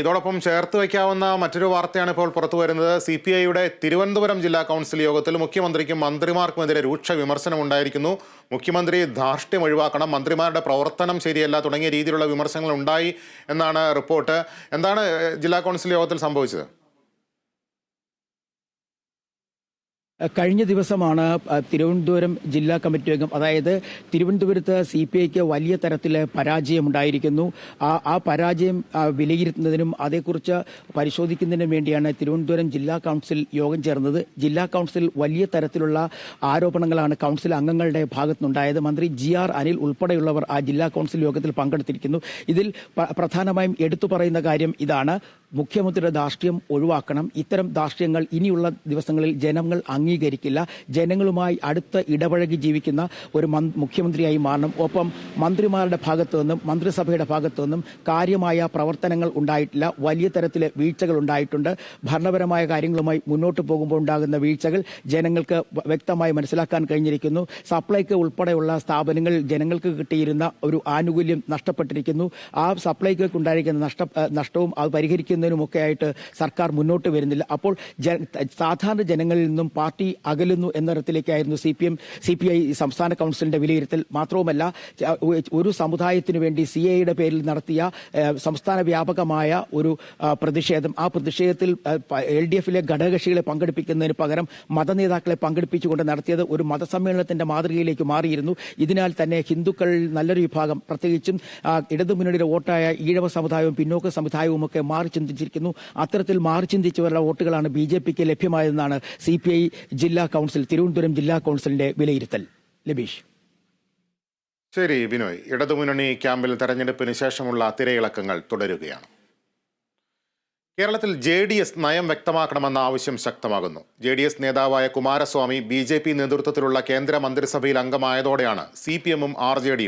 ഇതോടൊപ്പം ചേർത്ത് വയ്ക്കാവുന്ന മറ്റൊരു വാർത്തയാണ് ഇപ്പോൾ പുറത്തു വരുന്നത്. സി പി ഐയുടെ തിരുവനന്തപുരം ജില്ലാ കൗൺസിൽ യോഗത്തിൽ മുഖ്യമന്ത്രിക്കും മന്ത്രിമാർക്കുമെതിരെ രൂക്ഷ വിമർശനം ഉണ്ടായിരിക്കുന്നു. മുഖ്യമന്ത്രി ധാർഷ്ട്യം ഒഴിവാക്കണം. മന്ത്രിമാരുടെ പ്രവർത്തനം ശരിയല്ല തുടങ്ങിയ രീതിയിലുള്ള വിമർശനങ്ങൾ ഉണ്ടായി എന്നാണ് റിപ്പോർട്ട്. എന്താണ് ജില്ലാ കൗൺസിൽ യോഗത്തിൽ സംഭവിച്ചത്? കഴിഞ്ഞ ദിവസമാണ് തിരുവനന്തപുരം ജില്ലാ കമ്മിറ്റി യോഗം അതായത് തിരുവനന്തപുരത്ത് സി പി ഐക്ക് വലിയ തരത്തിൽ പരാജയമുണ്ടായിരിക്കുന്നു. ആ ആ പരാജയം വിലയിരുത്തുന്നതിനും അതേക്കുറിച്ച് പരിശോധിക്കുന്നതിനും വേണ്ടിയാണ് തിരുവനന്തപുരം ജില്ലാ കൗൺസിൽ യോഗം ചേർന്നത്. ജില്ലാ കൗൺസിൽ വലിയ തരത്തിലുള്ള ആരോപണങ്ങളാണ് കൗൺസിൽ അംഗങ്ങളുടെ ഭാഗത്തുനിന്നുണ്ടായത്. മന്ത്രി ജി ആർ അനിൽ ഉൾപ്പെടെയുള്ളവർ ആ ജില്ലാ കൗൺസിൽ യോഗത്തിൽ പങ്കെടുത്തിരിക്കുന്നു. ഇതിൽ പ്രധാനമായും എടുത്തു പറയുന്ന കാര്യം ഇതാണ്. മുഖ്യമന്ത്രിയുടെ ധാർഷ്ട്യം ഒഴിവാക്കണം. ഇത്തരം ധാർഷ്ട്യങ്ങൾ ഇനിയുള്ള ദിവസങ്ങളിൽ ജനങ്ങൾ അംഗീകരിക്കില്ല. ജനങ്ങളുമായി അടുത്ത ഇടപഴകി ജീവിക്കുന്ന ഒരു മുഖ്യമന്ത്രിയായി മാറണം. ഒപ്പം മന്ത്രിമാരുടെ ഭാഗത്തു നിന്നും മന്ത്രിസഭയുടെ ഭാഗത്തു നിന്നും കാര്യമായ പ്രവർത്തനങ്ങൾ ഉണ്ടായിട്ടില്ല. വലിയ തരത്തിലെ വീഴ്ചകൾ ഉണ്ടായിട്ടുണ്ട്. ഭരണപരമായ കാര്യങ്ങളുമായി മുന്നോട്ട് പോകുമ്പോൾ ഉണ്ടാകുന്ന വീഴ്ചകൾ ജനങ്ങൾക്ക് വ്യക്തമായി മനസ്സിലാക്കാൻ കഴിഞ്ഞിരിക്കുന്നു. സപ്ലൈക്ക് ഉൾപ്പെടെയുള്ള സ്ഥാപനങ്ങളിൽ ജനങ്ങൾക്ക് കിട്ടിയിരുന്ന ഒരു ആനുകൂല്യം നഷ്ടപ്പെട്ടിരിക്കുന്നു. ആ സപ്ലൈക്ക് ഉണ്ടായിരിക്കുന്ന നഷ്ടവും അത് പരിഹരിക്കുന്നതിനുമൊക്കെ ആയിട്ട് സർക്കാർ മുന്നോട്ട് വരുന്നില്ല. അപ്പോൾ സാധാരണ ജനങ്ങളിൽ നിന്നും പാർട്ടി അകലുന്നു എന്ന തരത്തിലേക്കായിരുന്നു C P M C P I സംസ്ഥാന കൗൺസിലിന്റെ വിലയിരുത്തൽ. മാത്രവുമല്ല ഒരു സമുദായത്തിനു വേണ്ടി സി ഐയുടെ പേരിൽ നടത്തിയ സംസ്ഥാന വ്യാപകമായ ഒരു പ്രതിഷേധം. ആ പ്രതിഷേധത്തിൽ എൽ ഡി എഫിലെ ഘടകകക്ഷികളെ പങ്കെടുപ്പിക്കുന്നതിന് പകരം മതനേതാക്കളെ പങ്കെടുപ്പിച്ചുകൊണ്ട് നടത്തിയത് ഒരു മതസമ്മേളനത്തിന്റെ മാതൃകയിലേക്ക് മാറിയിരുന്നു. ഇതിനാൽ തന്നെ ഹിന്ദുക്കൾ നല്ലൊരു വിഭാഗം. പ്രത്യേകിച്ചും ഇടതുമുന്നണിയുടെ വോട്ടായ ഈഴവ സമുദായവും പിന്നോക്ക സമുദായവും ഒക്കെ മാറി ചിന്തിച്ചിരിക്കുന്നു. അത്തരത്തിൽ മാറി ചിന്തിച്ചവരുടെ വോട്ടുകളാണ് ബി ജെ പിക്ക് ലഭ്യമായതെന്നാണ് സി പി ഐ ജില്ലാ കൗൺസിൽ തിരുവനന്തപുരം ജില്ലാ കൗൺസിലിന്റെ വിലയിരുത്തൽ. ലബീഷ്. ശരി ബിനോയ് ഇടതുമുന്നണി ക്യാമ്പിൽ തെരഞ്ഞെടുപ്പിന് ശേഷമുള്ള തിരയിളക്കങ്ങൾ തുടരുകയാണ്. കേരളത്തിൽ ജെ ഡി എസ് നയം വ്യക്തമാക്കണമെന്ന ആവശ്യം ശക്തമാകുന്നു. ജെ ഡി എസ് നേതാവായ കുമാരസ്വാമി ബി ജെ പി നേതൃത്വത്തിലുള്ള കേന്ദ്ര മന്ത്രിസഭയിൽ അംഗമായതോടെയാണ് സി പി എമ്മും ആർ ജെ ഡിയും